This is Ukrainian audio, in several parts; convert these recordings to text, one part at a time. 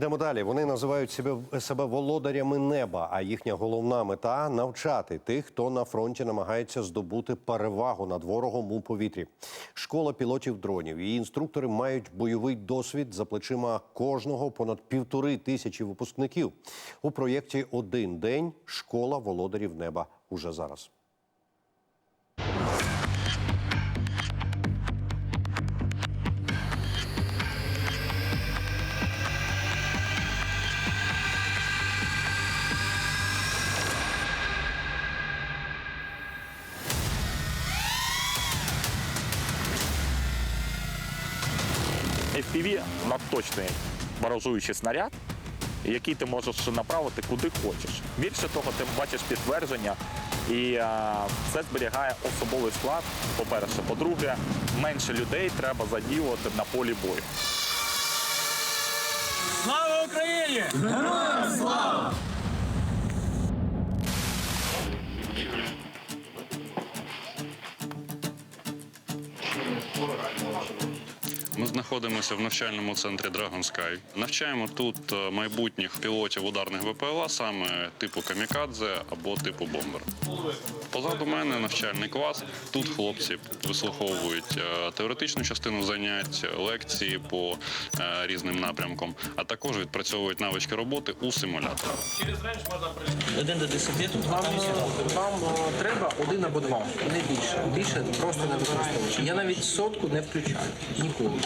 Ідемо далі. Вони називають себе, себе володарями неба. А їхня головна мета навчати тих, хто на фронті намагається здобути перевагу над ворогом у повітрі. Школа пілотів дронів. Її інструктори мають бойовий досвід за плечима кожного понад півтори тисячі випускників. У проєкті Один день школа володарів неба уже зараз. FPV – надточний баражуючий снаряд, який ти можеш направити куди хочеш. Більше того, ти бачиш підтвердження, і а, це зберігає особовий склад. По-перше, по-друге, менше людей треба задіювати на полі бою. Слава Україні! Ми знаходимося в навчальному центрі Dragon Sky. Навчаємо тут е, майбутніх пілотів ударних ВПЛА, саме типу камікадзе або типу бомбер. Позаду мене навчальний клас. Тут хлопці вислуховують е, теоретичну частину занять, лекції по е, різним напрямкам, а також відпрацьовують навички роботи у симуляторах. Один до десяти тут Вам, вам треба один або два, не більше. Більше просто не використовуючи. Я навіть сотку не включаю. Ніколи.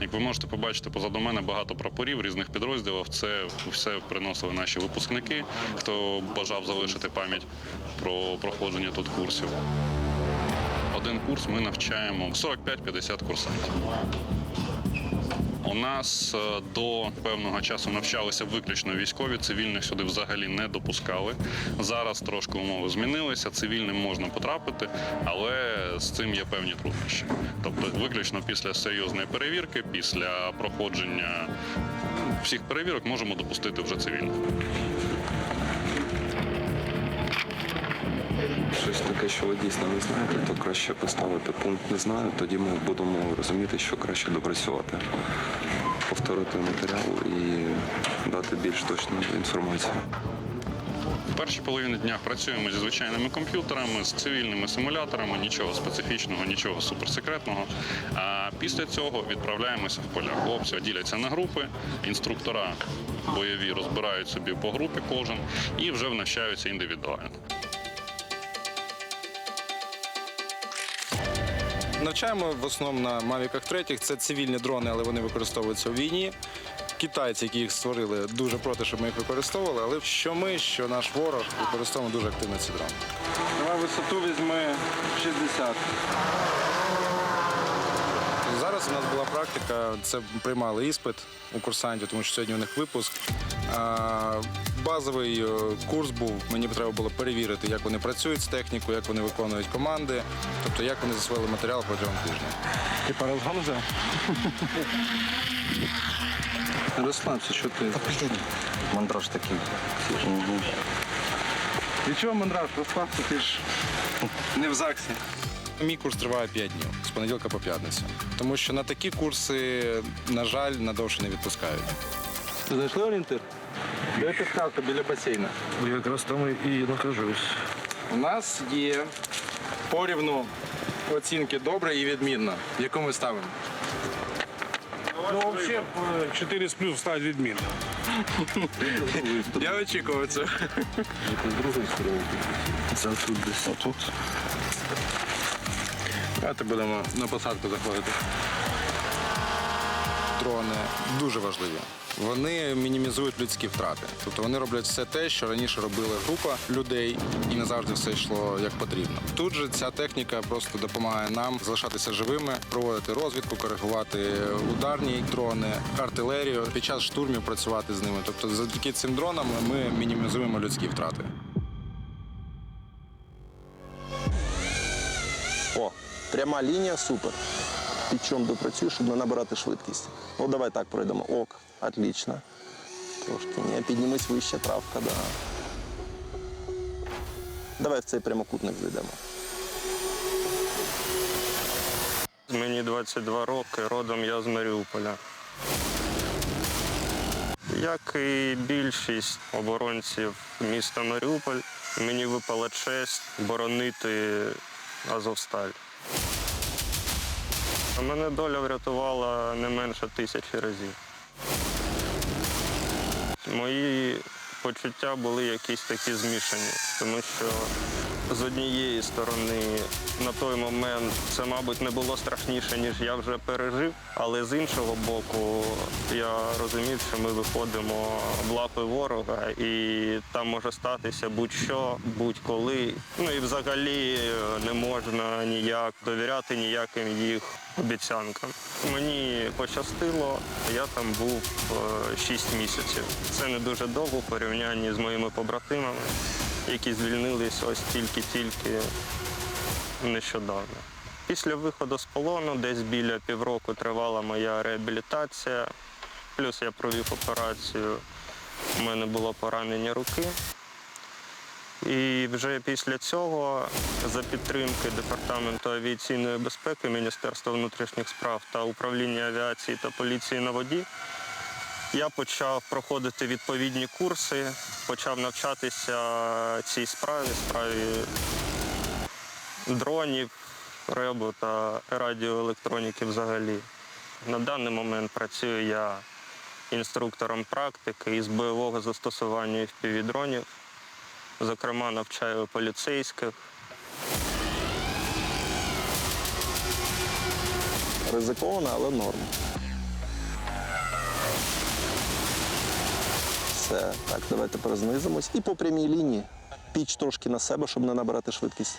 Як ви можете побачити позаду мене багато прапорів різних підрозділів. Це все приносили наші випускники, хто бажав залишити пам'ять про проходження тут курсів. Один курс ми навчаємо 45-50 курсантів. У нас е, до певного часу навчалися виключно військові, цивільних сюди взагалі не допускали. Зараз трошки умови змінилися. Цивільним можна потрапити, але з цим є певні труднощі. Тобто, виключно після серйозної перевірки, після проходження всіх перевірок можемо допустити вже цивільних. Щось таке, що ви дійсно не знаєте, то краще поставити пункт не знаю, тоді ми будемо розуміти, що краще допрацювати, повторити матеріал і дати більш точну інформацію. В першій половині дня працюємо зі звичайними комп'ютерами, з цивільними симуляторами, нічого специфічного, нічого суперсекретного. А після цього відправляємося в поля. Хлопці діляться на групи, інструктора бойові розбирають собі по групі кожен і вже навчаються індивідуально. Навчаємо в основному на Мавіках 3. Це цивільні дрони, але вони використовуються у війні. Китайці, які їх створили, дуже проти, щоб ми їх використовували. Але що ми, що наш ворог використовуємо дуже активно ці дрони. Давай висоту візьми 60. Зараз у нас була практика, це приймали іспит у курсантів, тому що сьогодні у них випуск. Базовий е, курс був, мені треба було перевірити, як вони працюють з технікою, як вони виконують команди, тобто як вони засвоїли матеріал протягом тижня. Ти порозгон вже? Розслабся, що ти. мандраж такий. Чого мандраж? Розслабся, ти ж не в ЗАГСі. Мій курс триває 5 днів з понеділка по п'ятницю. Тому що на такі курси, на жаль, надовше не відпускають. Ти Знайшли орієнтир? Де підказка біля басейну? Якраз там і нахожусь. У нас є порівну оцінки добре і відмінно. Яку ми ставимо? Ну, взагалі, 4 з плюс стать відмінно. Я очікував цього. Це тут десь. Отут. Давайте будемо на посадку заходити. Дрони дуже важливі. Вони мінімізують людські втрати. Тобто вони роблять все те, що раніше робила група людей, і не завжди все йшло як потрібно. Тут же ця техніка просто допомагає нам залишатися живими, проводити розвідку, коригувати ударні дрони, артилерію під час штурмів працювати з ними. Тобто, завдяки цим дронам ми мінімізуємо людські втрати. О, пряма лінія, супер. Під чому допрацюєш, щоб не набирати швидкість. Ну, давай так пройдемо. Ок, отлично. Трошки ні, піднімись вище, травка, да. Давай в цей прямокутник зайдемо. Мені 22 роки, родом я з Маріуполя. Як і більшість оборонців міста Маріуполь, мені випала честь боронити Азовсталь. Мене доля врятувала не менше тисячі разів. Мої почуття були якісь такі змішані, тому що з однієї сторони на той момент це, мабуть, не було страшніше, ніж я вже пережив. Але з іншого боку, я розумів, що ми виходимо в лапи ворога, і там може статися будь-що, будь-коли. Ну і взагалі не можна ніяк довіряти ніяким їх обіцянкам. Мені пощастило, я там був 6 місяців. Це не дуже довго в порівнянні з моїми побратимами, які звільнились ось тільки-тільки нещодавно. Після виходу з полону, десь біля півроку тривала моя реабілітація. Плюс я провів операцію. У мене було поранення руки. І вже після цього, за підтримки Департаменту авіаційної безпеки, Міністерства внутрішніх справ та управління авіації та поліції на воді, я почав проходити відповідні курси, почав навчатися цій справі, справі дронів, ребу та радіоелектроніки взагалі. На даний момент працюю я інструктором практики із бойового застосування FPV-дронів. Зокрема, навчаю поліцейських. Ризиковано, але норм. Все, так, давай тепер знизимось. І по прямій лінії. Піч трошки на себе, щоб не набирати швидкість.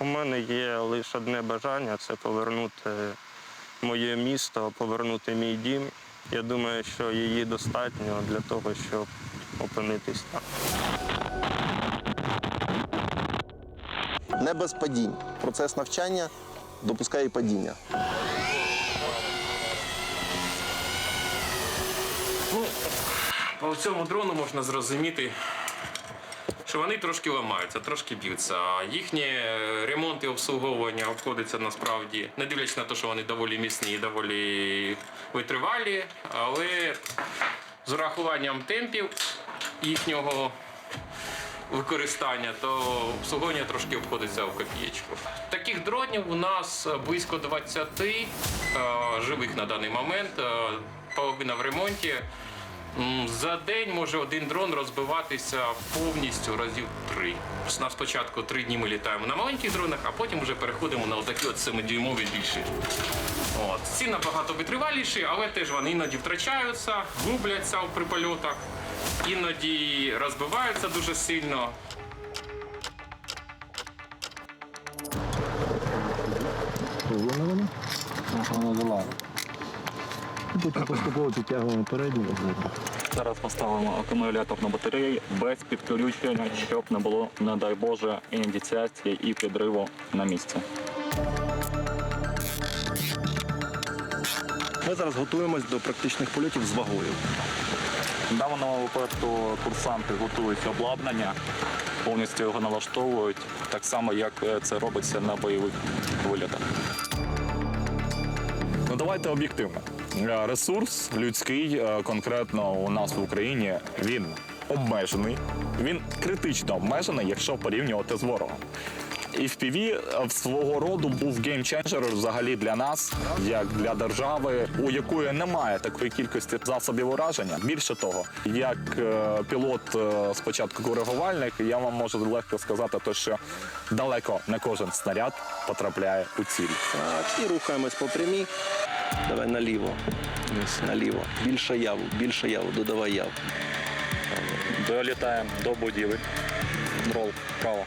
У мене є лише одне бажання це повернути моє місто, повернути мій дім. Я думаю, що її достатньо для того, щоб опинитись там. Не без падінь. Процес навчання допускає і падіння. По цьому дрону можна зрозуміти, що вони трошки ламаються, трошки б'ються. А їхнє е, ремонт і обслуговування обходиться насправді, не дивлячись на те, що вони доволі міцні і доволі витривалі, але з урахуванням темпів їхнього використання, то обслуговування трошки обходиться в копієчку. Таких дронів у нас близько 20 е, живих на даний момент, е, половина в ремонті. За день може один дрон розбиватися повністю разів три. Нас спочатку три дні ми літаємо на маленьких дронах, а потім вже переходимо на отакі от 7-дюймові більші. От. Ці набагато витриваліші, але теж вони іноді втрачаються, губляться при польотах, іноді розбиваються дуже сильно. Зараз поставимо акумулятор на батареї без підключення, щоб не було, не дай Боже, ініціації і підриву на місці. Ми зараз готуємось до практичних польотів з вагою. В даному випадку курсанти готують обладнання, повністю його налаштовують, так само, як е, це робиться на бойових вилітах. Ну давайте об'єктивно. Е, Ресурс людський, е, конкретно у нас в Україні, він обмежений. Він критично обмежений, якщо порівнювати з ворогом. І в ПІВі свого роду був геймченджер взагалі для нас, як для держави, у якої немає такої кількості засобів ураження. Більше того, як е, пілот е, спочатку коригувальник, я вам можу легко сказати, то, що далеко не кожен снаряд потрапляє у ціль. Так, і рухаємось по прямій. Давай наліво. Наліво. Більше яву, більше яву, додавай яву. Долітаємо до будівель. Рол вправо.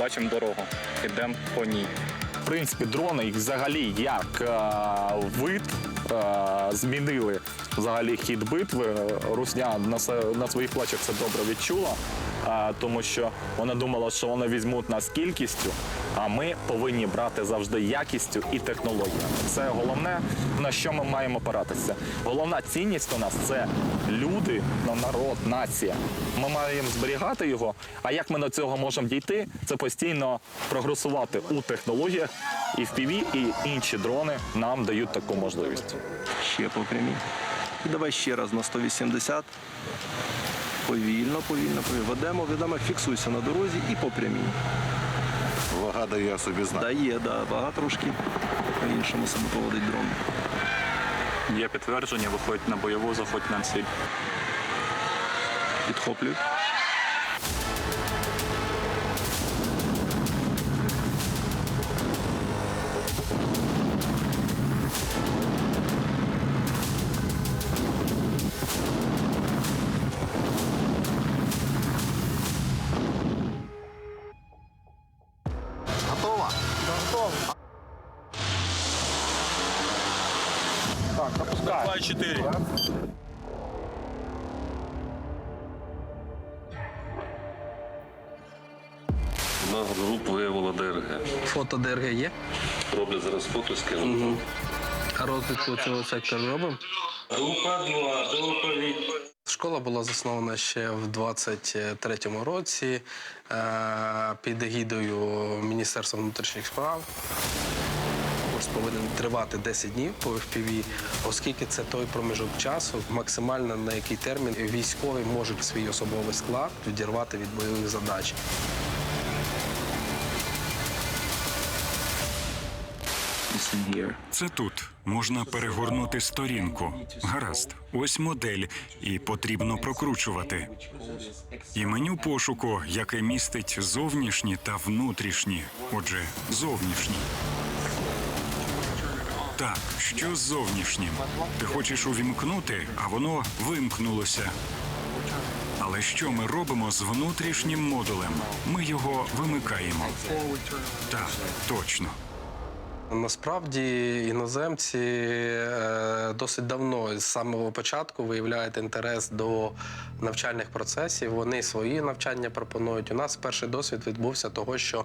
Бачимо дорогу. Йдемо по ній. В принципі, дрони їх взагалі як е, вид е, змінили взагалі хід битви. Русня на, се- на своїх плечах це добре відчула, е, тому що вона думала, що вони візьмуть нас кількістю, а ми повинні брати завжди якістю і технологіями. Це головне, на що ми маємо опиратися. Головна цінність у нас це люди, ну, народ, нація. Ми маємо зберігати його. А як ми до цього можемо дійти? Це постійно прогресувати у технологіях, і в PV, і інші дрони нам дають таку можливість. Ще по прямій. Давай ще раз на 180. Повільно, повільно, повільно. Ведемо, ведемо, фіксуйся на дорозі і по прямій. Вага дає собі знати. Дає, да, вага трошки по-іншому себе поводить дрон. Є підтвердження, виходить на бойову, заходить на ціль. Підхоплюй. На груп виявила ДРГ. Фото ДРГ є. Роблять зараз фото скину. А розвитку цього сектору робимо. Група 2, доповідь. Школа була заснована ще в 23-му році е, під егідою Міністерства внутрішніх справ. Курс повинен тривати 10 днів по FPV, оскільки це той проміжок часу, максимально на який термін військові можуть свій особовий склад відірвати від бойових задач. Це тут можна перегорнути сторінку. Гаразд, ось модель, і потрібно прокручувати. І меню пошуку, яке містить зовнішні та внутрішні. Отже, зовнішні. Так, що з зовнішнім? Ти хочеш увімкнути, а воно вимкнулося. Але що ми робимо з внутрішнім модулем? Ми його вимикаємо. Так, точно. Насправді іноземці е, досить давно з самого початку виявляють інтерес до навчальних процесів. Вони свої навчання пропонують. У нас перший досвід відбувся того, що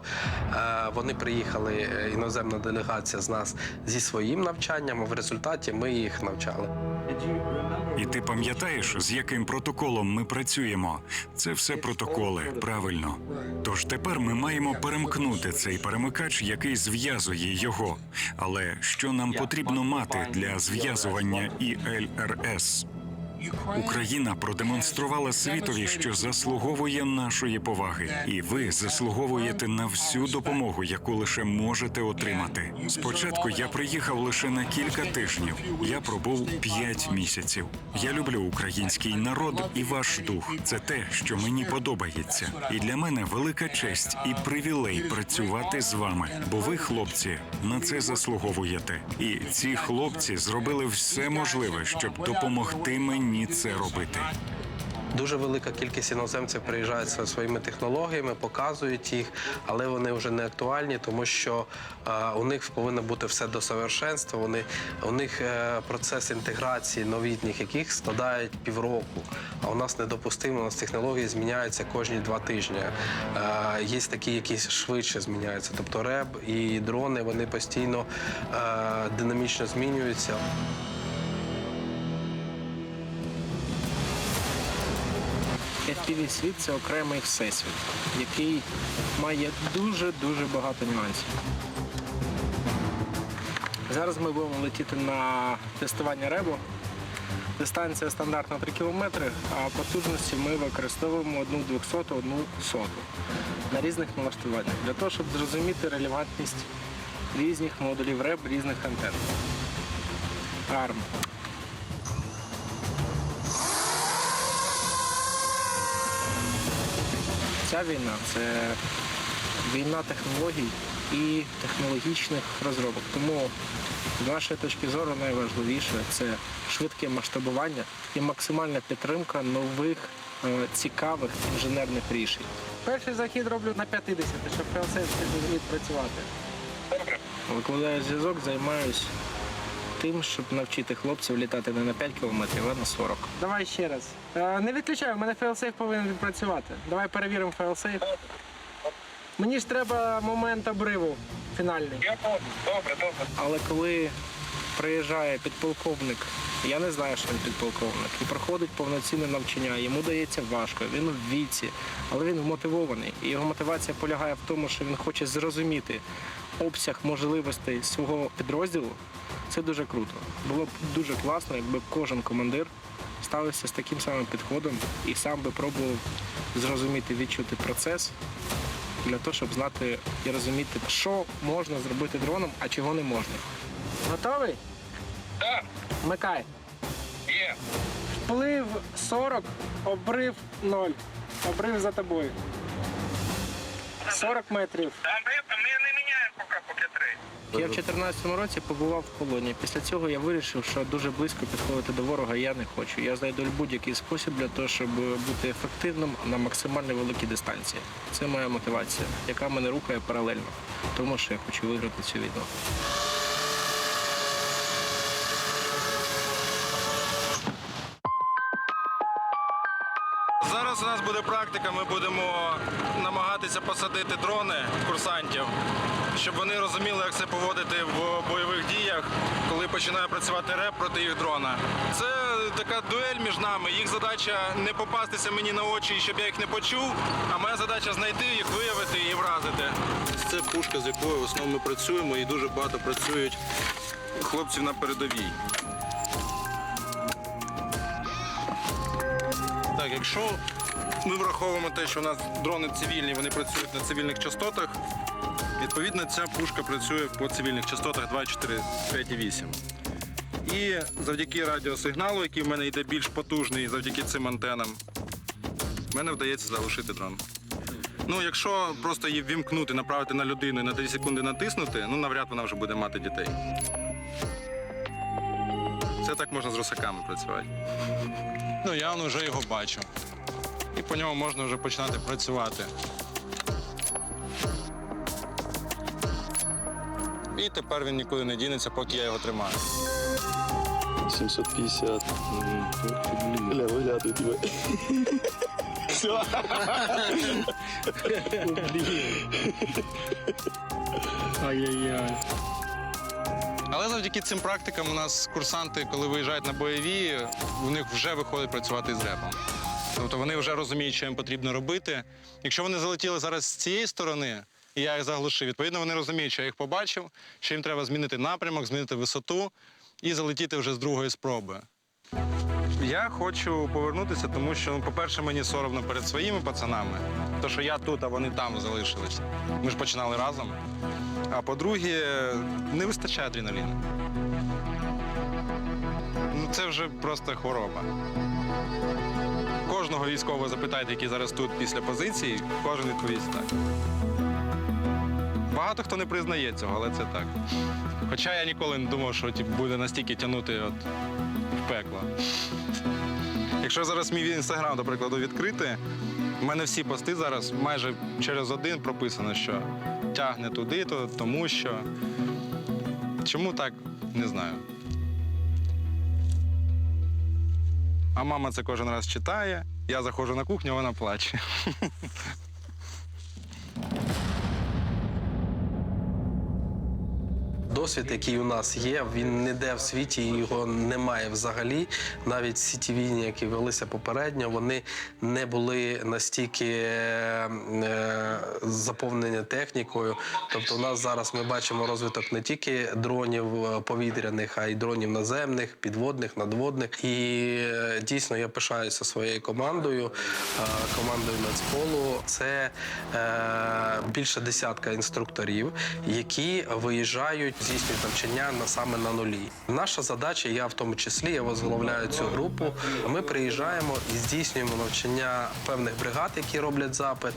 е, вони приїхали, е, іноземна делегація з нас зі своїм навчанням. а В результаті ми їх навчали. І ти пам'ятаєш, з яким протоколом ми працюємо? Це все протоколи, правильно. Тож тепер ми маємо перемкнути цей перемикач, який зв'язує його. Але що нам потрібно мати для зв'язування ІЛРС? Україна продемонструвала світові, що заслуговує нашої поваги, і ви заслуговуєте на всю допомогу, яку лише можете отримати. Спочатку я приїхав лише на кілька тижнів. Я пробув п'ять місяців. Я люблю український народ і ваш дух. Це те, що мені подобається. І для мене велика честь і привілей працювати з вами. Бо ви, хлопці, на це заслуговуєте. І ці хлопці зробили все можливе, щоб допомогти мені це робити. Дуже велика кількість іноземців приїжджають зі своїми технологіями, показують їх, але вони вже не актуальні, тому що е, у них повинно бути все до совершенства. Вони у них е, процес інтеграції новітніх, яких складає півроку. А у нас недопустимо. У нас технології зміняються кожні два тижні. Е, є такі, які швидше зміняються. Тобто РЕБ і дрони вони постійно динамічно змінюються. FPV світ це окремий всесвіт, який має дуже-дуже багато нюансів. Зараз ми будемо летіти на тестування ребу. Дистанція стандартна 3 кілометри, а потужності ми використовуємо одну 200, одну соту на різних налаштуваннях для того, щоб зрозуміти релевантність різних модулів реб, різних антенн. Арм. Ця війна це війна технологій і технологічних розробок. Тому з нашої точки зору найважливіше це швидке масштабування і максимальна підтримка нових е, цікавих інженерних рішень. Перший захід роблю на 50, щоб процес відпрацювати. Викладаю зв'язок, займаюсь тим, щоб навчити хлопців літати не на 5 кілометрів, а на 40. Давай ще раз. Е, Не відключай, у мене фейлсейф повинен відпрацювати. Давай перевіримо фейлсейф. Мені ж треба момент обриву фінальний. Добре, добре. Але коли приїжджає підполковник, я не знаю, що він підполковник, і проходить повноцінне навчання, йому дається важко, він в віці, але він вмотивований. І його мотивація полягає в тому, що він хоче зрозуміти обсяг можливостей свого підрозділу, Це дуже круто. Було б дуже класно, якби кожен командир ставився з таким самим підходом і сам би пробував зрозуміти, відчути процес для того, щоб знати і розуміти, що можна зробити дроном, а чого не можна. Готовий? Так. Вмикай. Є. Вплив 40, обрив 0. Обрив за тобою. 40 метрів. Я в 2014 році побував в полоні. Після цього я вирішив, що дуже близько підходити до ворога я не хочу. Я знайду будь-який спосіб для того, щоб бути ефективним на максимально великій дистанції. Це моя мотивація, яка мене рухає паралельно, тому що я хочу виграти цю війну. Зараз у нас буде практика. Ми будемо намагатися посадити дрони курсантів, щоб вони розуміли, як це поводити в бойових діях, коли починає працювати реп проти їх дрона. Це така дуель між нами. Їх задача не попастися мені на очі, щоб я їх не почув. А моя задача знайти їх, виявити і вразити. Це пушка, з якою в основному ми працюємо, і дуже багато працюють хлопців на передовій. Так, якщо ми враховуємо те, що у нас дрони цивільні, вони працюють на цивільних частотах, відповідно ця пушка працює по цивільних частотах 2,4, 5,8. І завдяки радіосигналу, який в мене йде більш потужний завдяки цим антенам, в мене вдається залишити дрон. Ну, якщо просто її ввімкнути, направити на людину і на 3 секунди натиснути, ну навряд вона вже буде мати дітей. Це так можна з русаками працювати. Ну, я вже його бачу. І по ньому можна вже починати працювати. І тепер він нікуди не дінеться, поки я його тримаю. 750. Бля, виглядаю тебе. Все. Ай-яй-яй. Але завдяки цим практикам у нас курсанти, коли виїжджають на бойові, у них вже виходить працювати з репом. Тобто вони вже розуміють, що їм потрібно робити. Якщо вони залетіли зараз з цієї сторони, і я їх заглушив, відповідно вони розуміють, що я їх побачив, що їм треба змінити напрямок, змінити висоту і залетіти вже з другої спроби. Я хочу повернутися, тому що, ну, по-перше, мені соромно перед своїми пацанами, то що я тут, а вони там залишились. Ми ж починали разом. А по-друге, не вистачає адреналіну. Ну, це вже просто хвороба. Кожного військового запитайте, який зараз тут після позиції, кожен відповість так. Багато хто не признає цього, але це так. Хоча я ніколи не думав, що типу, буде настільки тягнути от, в пекло. Якщо зараз мій інстаграм, до прикладу, відкрити, в мене всі пости зараз майже через один прописано, що тягне туди, то тому що. Чому так, не знаю. А мама це кожен раз читає. Я заходжу на кухню, вона плаче. Досвід, який у нас є, він ніде в світі його немає взагалі. Навіть всі ті війни, які велися попередньо, вони не були настільки е, заповнені технікою. Тобто, у нас зараз ми бачимо розвиток не тільки дронів е, повітряних, а й дронів наземних, підводних, надводних. І е, дійсно я пишаюся своєю командою, е, командою Нацполу. Це е, більше десятка інструкторів, які виїжджають, здійснюють навчання на саме на нулі. Наша задача, я в тому числі, я возглавляю цю групу. Ми приїжджаємо і здійснюємо навчання певних бригад, які роблять запит.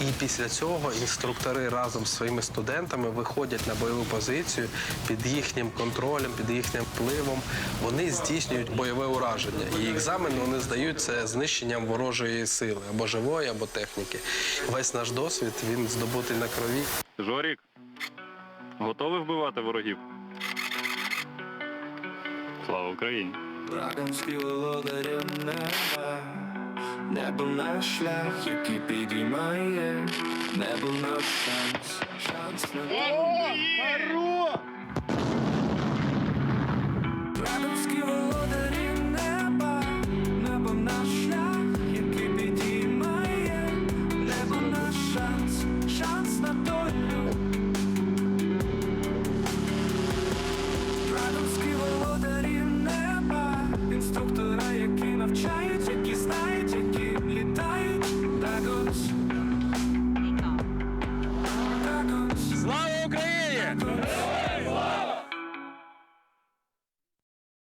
І після цього інструктори разом з своїми студентами виходять на бойову позицію під їхнім контролем, під їхнім впливом. Вони здійснюють бойове ураження. І екзамен вони здають це знищенням ворожої сили або живої, або техніки. Весь наш досвід він здобутий на крові. Жорік, готовий вбивати ворогів? Слава Україні! Радонські володарям неба, небо наш шлях, який підіймає, небо наш шанс, шанс на Радонські володарі